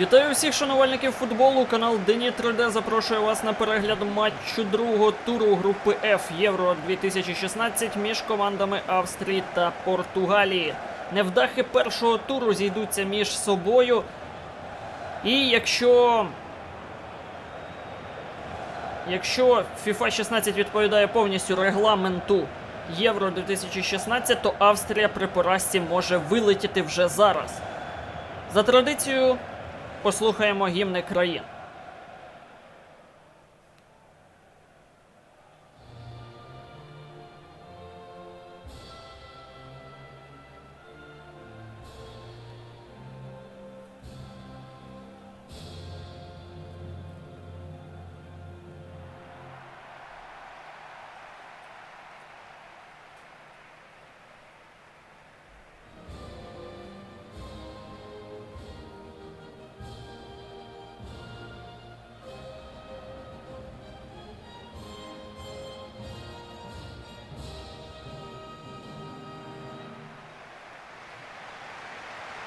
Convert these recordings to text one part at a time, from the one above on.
Вітаю всіх шанувальників футболу. Канал Дені 3D запрошує вас на перегляд матчу другого туру групи F Євро 2016 між командами Австрії та Португалії. Невдахи першого туру зійдуться між собою. І якщо. Якщо FIFA 16 відповідає повністю регламенту Євро 2016, то Австрія при поразці може вилетіти вже зараз. За традицією, послухаємо гімни країн.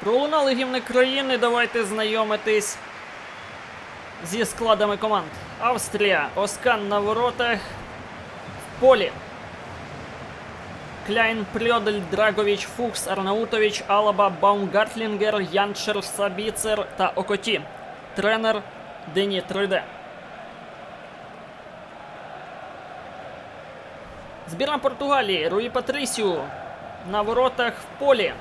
Пролунали гімни країни. Давайте знайомитись зі складами команд. Австрія, Оскан на воротах. В полі. Кляйн, Прьодель, Драгович, Фукс, Арнаутович, Алаба, Баумгартлінгер, Яншер, Сабіцер та Окоті. Тренер Дені 3D. Збірна Португалії. Руї Патрісіу. На воротах в полі.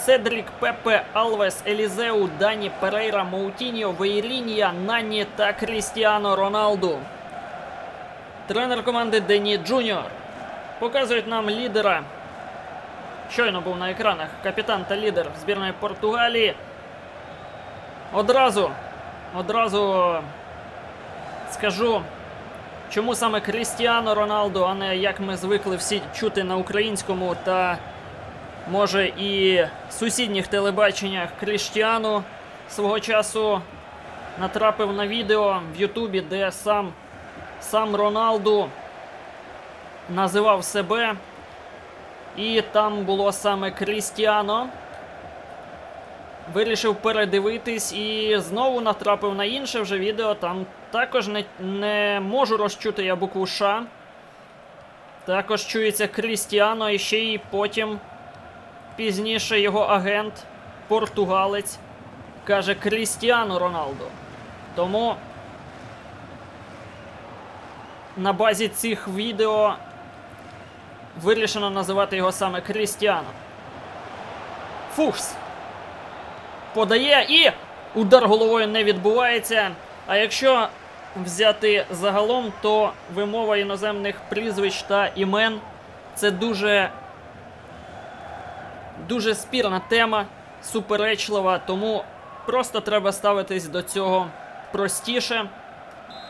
Седрік, Пепе, Алвес, Елізеу, Дані, Перейра, Моутіньо, Вейлінія, Нані та Крістіано Роналду. Тренер команди Дені Джуніор. Показують нам лідера. Щойно був на екранах капітан та лідер збірної Португалії. Одразу, одразу скажу, чому саме Крістіано Роналду, а не як ми звикли всі чути на українському та може і в сусідніх телебаченнях Кріштіану свого часу натрапив на відео в Ютубі, де сам, сам Роналду називав себе. І там було саме Крістіано. Вирішив передивитись і знову натрапив на інше вже відео. Там також не, не можу розчути я букву Ш. Також чується Крістіано і ще й потім Пізніше його агент, португалець, каже Крістіану Роналду. Тому на базі цих відео вирішено називати його саме Крістіано. Фукс. Подає і удар головою не відбувається. А якщо взяти загалом, то вимова іноземних прізвищ та імен це дуже дуже спірна тема, суперечлива, тому просто треба ставитись до цього простіше.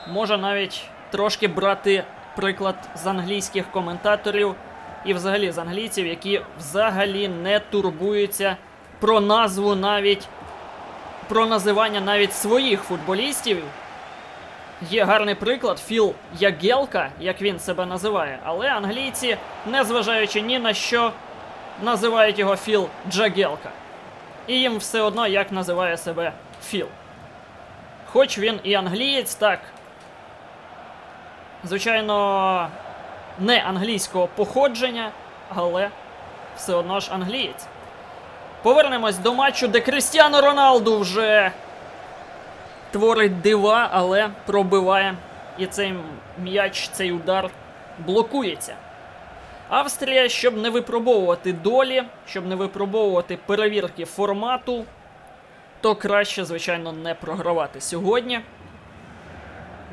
Може навіть трошки брати приклад з англійських коментаторів і взагалі з англійців, які взагалі не турбуються про назву навіть про називання навіть своїх футболістів. Є гарний приклад Філ Ягелка, як він себе називає, але англійці, незважаючи ні на що, називають його Філ Джагелка. І їм все одно як називає себе Філ. Хоч він і англієць, так. Звичайно, не англійського походження, але все одно ж англієць. Повернемось до матчу, де Крістіано Роналду вже творить дива, але пробиває. І цей м'яч, цей удар блокується. Австрія, щоб не випробовувати долі, щоб не випробовувати перевірки формату, то краще, звичайно, не програвати сьогодні.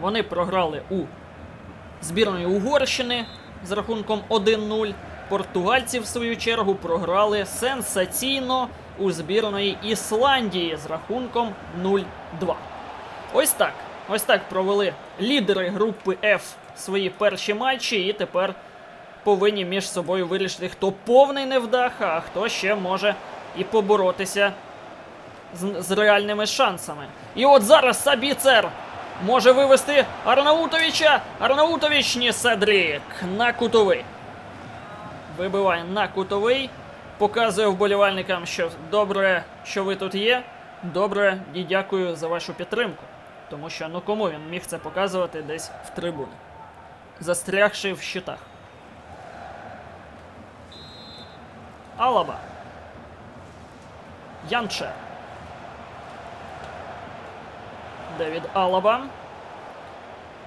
Вони програли у збірної Угорщини з рахунком 1-0. Португальці, в свою чергу, програли сенсаційно у збірної Ісландії з рахунком 0-2. Ось так. Ось так провели лідери групи F свої перші матчі, і тепер повинні між собою вирішити, хто повний невдаха, а хто ще може і поборотися з, з реальними шансами. І от зараз Сабіцер може вивести Арнаутовича. Арнаутович ні Седрік на кутовий. Вибиває на кутовий. Показує вболівальникам, що добре, що ви тут є. Добре і дякую за вашу підтримку. Тому що ну кому він міг це показувати десь в трибуні, застрягши в щитах. Алаба. Янче. Девід Алаба.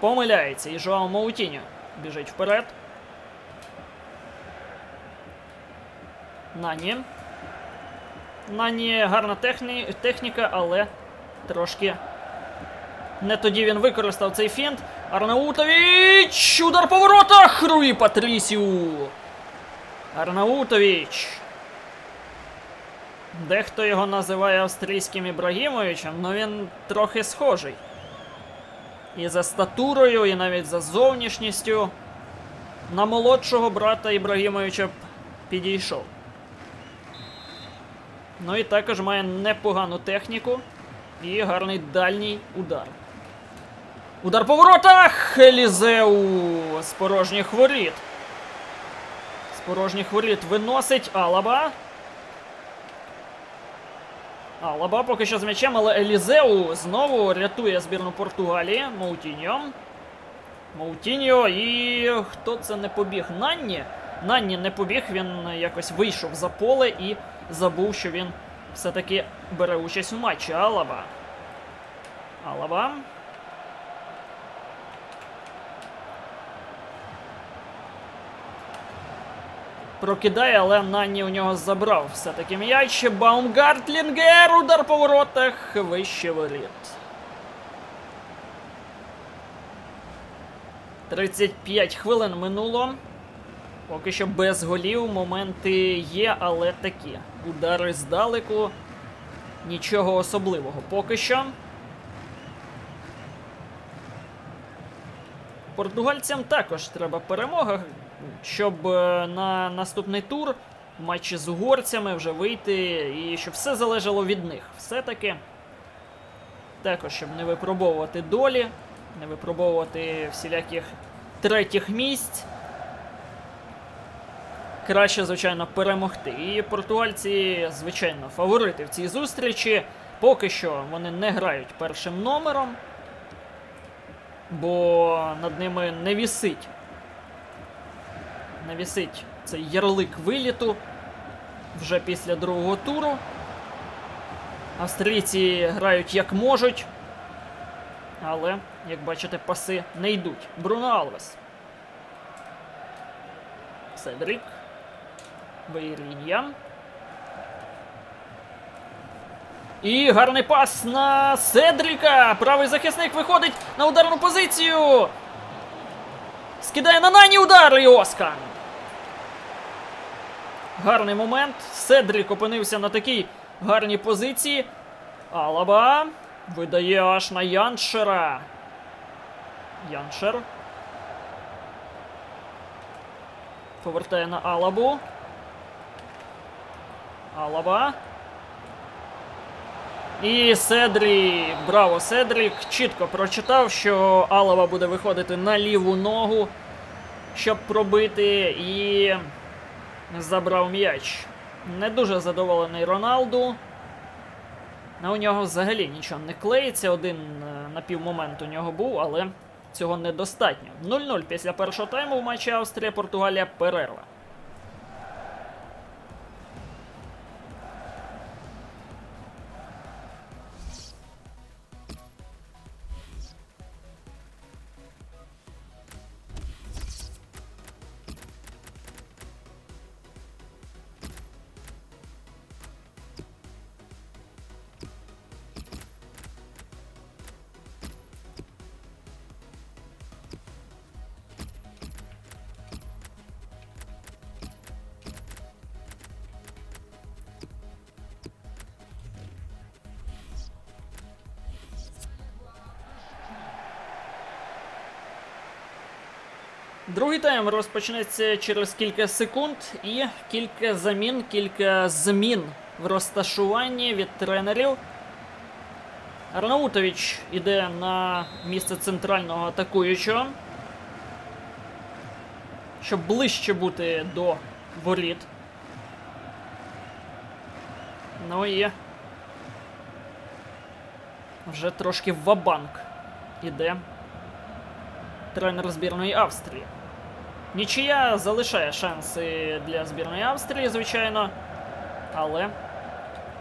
Помиляється. І Жоао Маутіньо біжить вперед. Нані. Нані гарна техні... техніка, але трошки. Не тоді він використав цей фінт. Арнаутович! Удар по воротах! Руї Патрісіу! Арнаутович. Дехто його називає австрійським Ібрагімовичем, але він трохи схожий. І за статурою, і навіть за зовнішністю на молодшого брата Ібрагімовича підійшов. Ну і також має непогану техніку і гарний дальній удар. Удар по воротах! Елізеу з порожніх воріт. З порожніх воріт виносить Алаба. Алаба поки що з м'ячем, але Елізеу знову рятує збірну Португалії. Моутіньо. Моутіньо і хто це не побіг? Нанні. Нанні не побіг, він якось вийшов за поле і забув, що він все-таки бере участь у матчі. Алаба. Алаба. Прокидає, але Нанні у нього забрав все-таки м'яч. Баумгартлінгер, удар по воротах, вище воріт. 35 хвилин минуло. Поки що без голів моменти є, але такі. Удари здалеку. Нічого особливого поки що. Португальцям також треба перемога, щоб е, на наступний тур матчі з угорцями вже вийти і щоб все залежало від них. Все-таки також, щоб не випробовувати долі, не випробовувати всіляких третіх місць. Краще, звичайно, перемогти. І португальці, звичайно, фаворити в цій зустрічі. Поки що вони не грають першим номером, бо над ними не вісить. Не вісить цей ярлик виліту вже після другого туру. Австрійці грають як можуть, але, як бачите, паси не йдуть. Бруно Алвес. Седрік. Бейрін'я. І гарний пас на Седріка. Правий захисник виходить на ударну позицію. Скидає на Нані удар і Оскар. Гарний момент. Седрік опинився на такій гарній позиції. Алаба видає аж на Яншера. Яншер. Повертає на Алабу. Алаба. І Седрі. Браво, Седрік. Чітко прочитав, що Алаба буде виходити на ліву ногу, щоб пробити, і забрав м'яч. Не дуже задоволений Роналду. У нього взагалі нічого не клеїться. Один е, напівмомент у нього був, але цього недостатньо. 0-0 після першого тайму в матчі Австрія-Португалія перерва. Другий тайм розпочнеться через кілька секунд і кілька замін, кілька змін в розташуванні від тренерів. Арнаутович іде на місце центрального атакуючого. Щоб ближче бути до воріт. Ну і Вже трошки вабанк іде тренер збірної Австрії. Нічия залишає шанси для збірної Австрії, звичайно. Але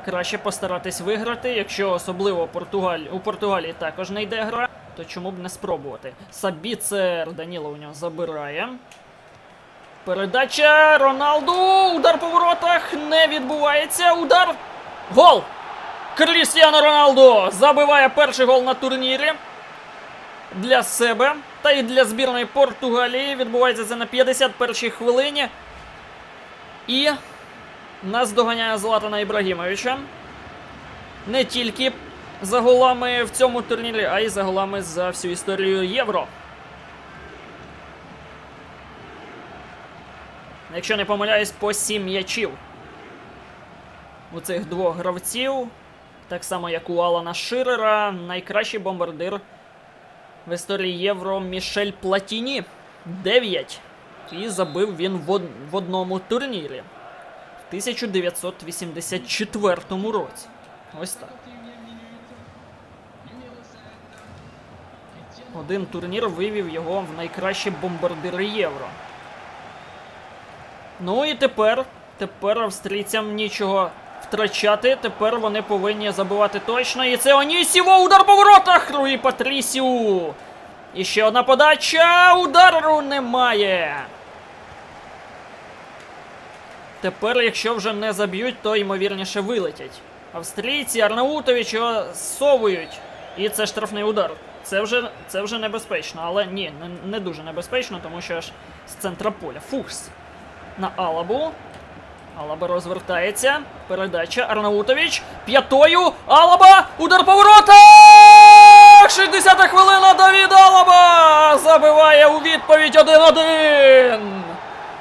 краще постаратись виграти, якщо особливо Португаль... у Португалії також не йде гра, то чому б не спробувати? Сабіцер Даніло у нього забирає. Передача Роналду. Удар по воротах не відбувається. Удар. Гол! Крістіано Роналду забиває перший гол на турнірі для себе та й для збірної Португалії. Відбувається це на 51-й хвилині. І нас доганяє Златана Ібрагімовича. Не тільки за голами в цьому турнірі, а й за голами за всю історію Євро. Якщо не помиляюсь, по 7 м'ячів у цих двох гравців. Так само, як у Алана Ширера, найкращий бомбардир в історії Євро Мішель Платіні. 9. І забив він в, одному турнірі в 1984 році. Ось так. Один турнір вивів його в найкращі бомбардири Євро. Ну і тепер, тепер австрійцям нічого втрачати. Тепер вони повинні забивати точно. І це Онісіво, удар по воротах! Руї Патрісіу. І ще одна подача. Удару немає. Тепер, якщо вже не заб'ють, то ймовірніше вилетять. Австрійці Арнаутович його совують. І це штрафний удар. Це вже, це вже небезпечно, але ні, не, не дуже небезпечно, тому що аж з центра поля. Фухс на Алабу. Алаба розвертається. Передача Арнаутович. П'ятою. Алаба! Удар по воротах! 60-та хвилина. Давід Алаба! Забиває у відповідь 1-1.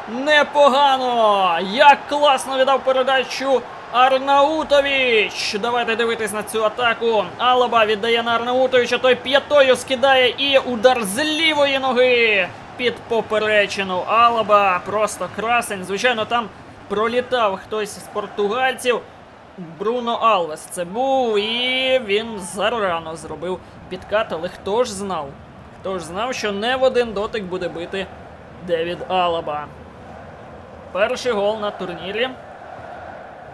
Непогано! Як класно віддав передачу Арнаутович! Давайте дивитись на цю атаку. Алаба віддає на Арнаутовича, той п'ятою скидає і удар з лівої ноги під поперечину. Алаба просто красень. Звичайно, там пролітав хтось з португальців. Бруно Алвес це був, і він зарано зробив підкат, але хто ж знав? Хто ж знав, що не в один дотик буде бити Девід Алаба. Перший гол на турнірі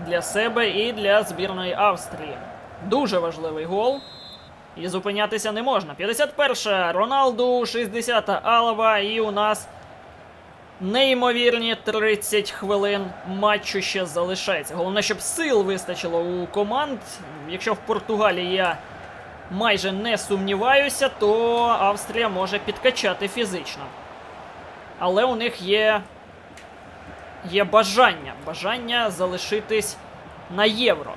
для себе і для збірної Австрії. Дуже важливий гол. І зупинятися не можна. 51-ша Роналду, 60-та Алаба, і у нас неймовірні 30 хвилин матчу ще залишається. Головне, щоб сил вистачило у команд. Якщо в Португалії я майже не сумніваюся, то Австрія може підкачати фізично. Але у них є є бажання. Бажання залишитись на євро.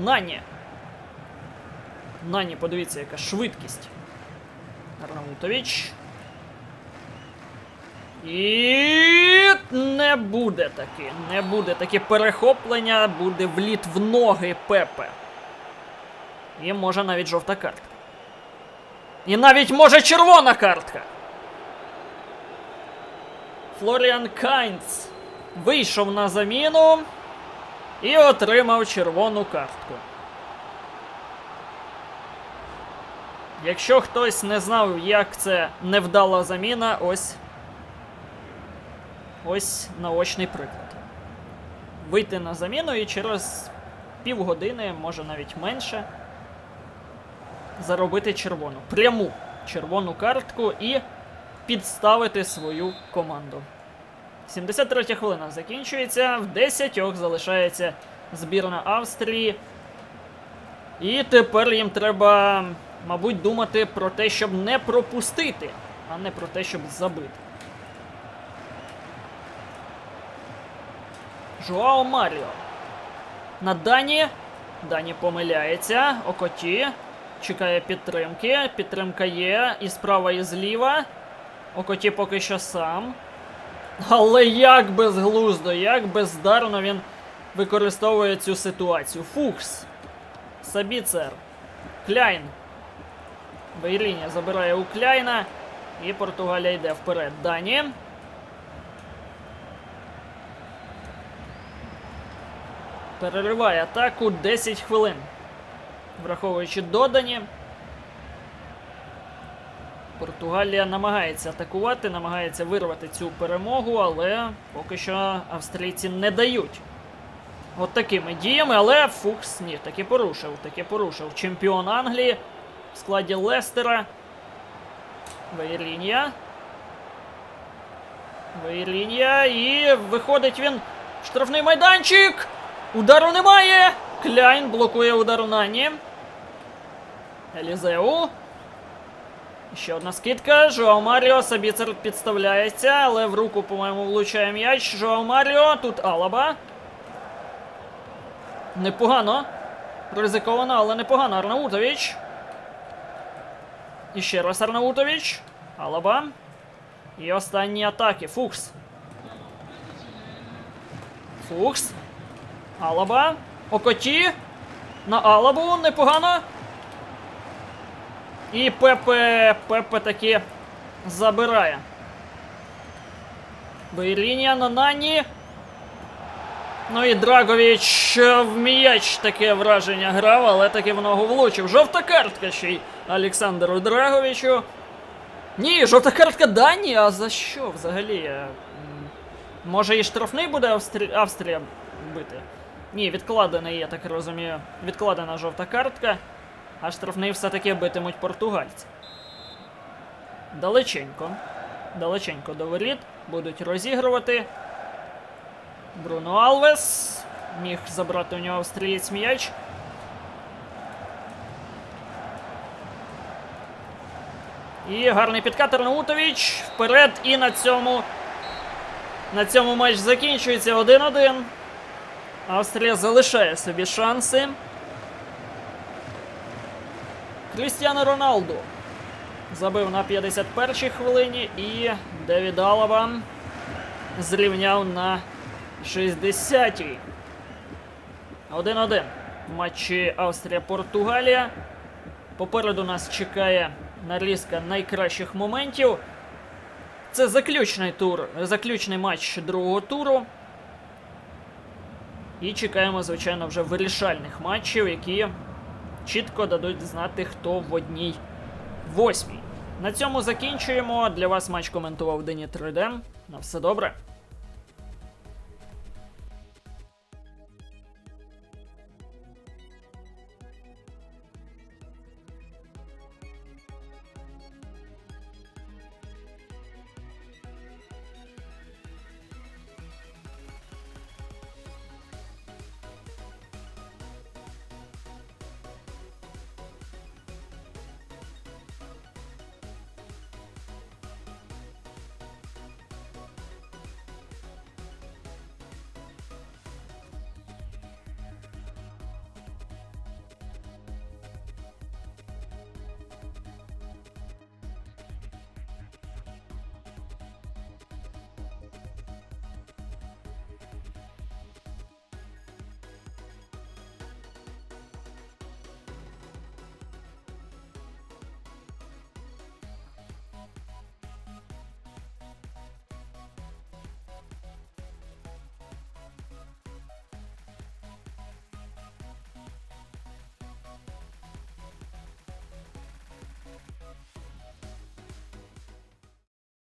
Нані. Нані, подивіться, яка швидкість. Арнаутович. І не буде таки. Не буде таке перехоплення, буде вліт в ноги Пепе. І може навіть жовта картка. І навіть може червона картка. Флоріан Кайнц вийшов на заміну і отримав червону картку. Якщо хтось не знав, як це невдала заміна, ось ось наочний приклад. Вийти на заміну і через півгодини, може навіть менше, заробити червону. Пряму червону картку і підставити свою команду. 73 хвилина закінчується. В 10 залишається збірна Австрії. І тепер їм треба, мабуть, думати про те, щоб не пропустити, а не про те, щоб забити. Жуао Маріо. На Дані. Дані помиляється. Окоті. Чекає підтримки. Підтримка є. І справа, і зліва. Окоті поки що сам. Але як безглуздо, як бездарно він використовує цю ситуацію. Фукс. Сабіцер. Кляйн. Бейліня забирає у Кляйна. І Португалія йде вперед. Дані. Перериває атаку 10 хвилин. враховуючи додані. Португалія намагається атакувати, намагається вирвати цю перемогу, але поки що австрійці не дають. От такими діями, але Фукс ні, таки порушив, таки порушив. Чемпіон Англії в складі Лестера. Вейлінія. Вейлінія. І виходить він штрафний майданчик. Удару немає. Кляйн блокує удар Нані. Елізеу. Ще одна скидка. Жоао Маріо. Сабіцер підставляється, але в руку, по-моєму, влучає м'яч. Жоао Маріо. Тут Алаба. Непогано. Ризиковано, але непогано. Арнаутович. І ще раз Арнаутович. Алаба. І останні атаки. Фукс. Фукс. Алаба. Окоті. На Алабу. Непогано. І Пепе. Пепе таки забирає. Бейлінія на Нані. Ну і Драгович е, в м'яч таке враження грав, але таки в ногу влучив. Жовта картка ще й Олександру Драговичу. Ні, жовта картка Дані, а за що взагалі? Може і штрафний буде Австрі... Австрія бити? Ні, відкладений, я так розумію. Відкладена жовта картка, а штрафний все-таки битимуть португальці. Далеченько. Далеченько до воріт. Будуть розігрувати. Бруно Алвес міг забрати у нього австрієць м'яч. І гарний підкат Арнаутович. Вперед. І на цьому. На цьому матч закінчується 1-1. Австрія залишає собі шанси. Крістіано Роналду забив на 51-й хвилині і Девід Алаба зрівняв на 60-й. 1-1 в матчі Австрія-Португалія. Попереду нас чекає нарізка найкращих моментів. Це заключний тур, заключний матч другого туру. І чекаємо, звичайно, вже вирішальних матчів, які чітко дадуть знати, хто в одній восьмій. На цьому закінчуємо. Для вас матч коментував Дені 3D. На все добре.